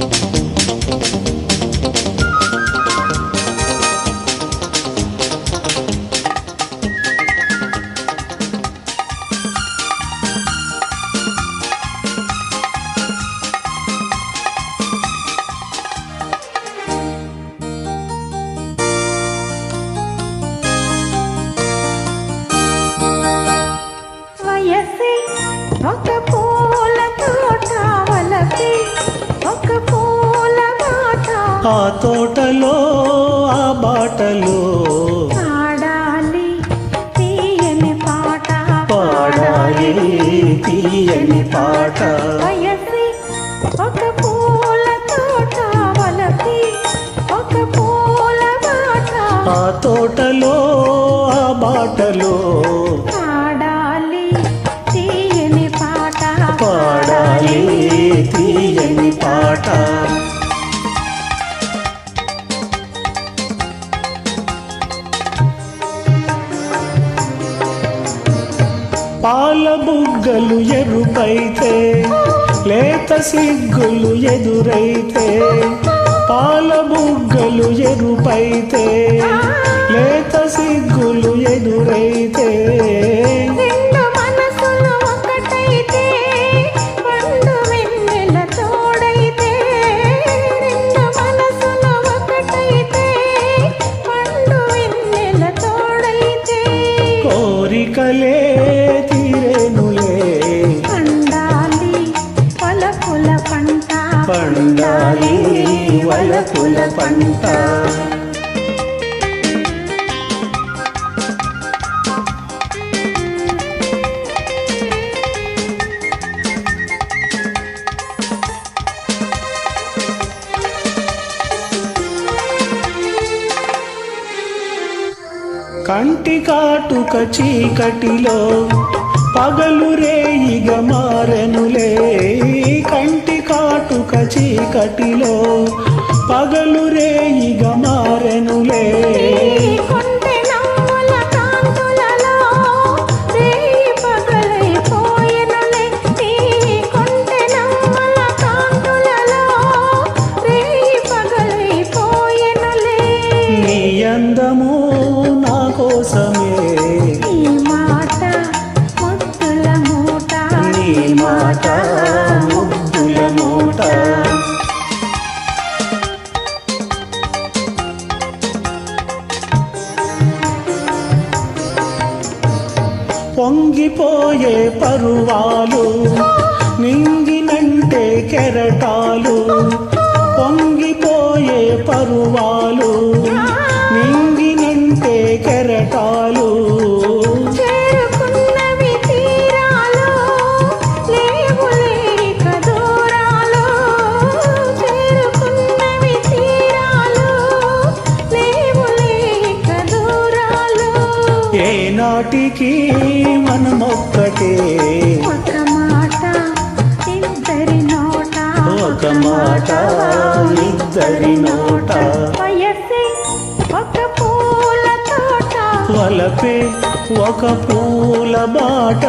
వయసే పాట. వయసే ఒక పూల తోట వలపే ఒక పూల బాట ఆ తోటలో ఆ బాటలో బుగ్గలు ఎరుపైతే లేత సిగ్గులు ఎదురైతే పాల బుగ్గలు ఎరుపైతే లేత సిగ్గులు ఎదురైతే. రెండు వలపుల కంటి కాటుక చీకటిలో పగలు రేయిగమా మాట ముద్దుల నోట. పొంగిపోయే పరువాలు నింగినంటే కెరటాలు. పొంగిపోయే పరువాలు ఏనాటికి మనమొక్కటే. ఒక మాట ఇద్దరి నోట ఒక మాట ఇద్దరి నోట. వయసే ఒక పూల తోట. వలపే ఒక పూల బాట.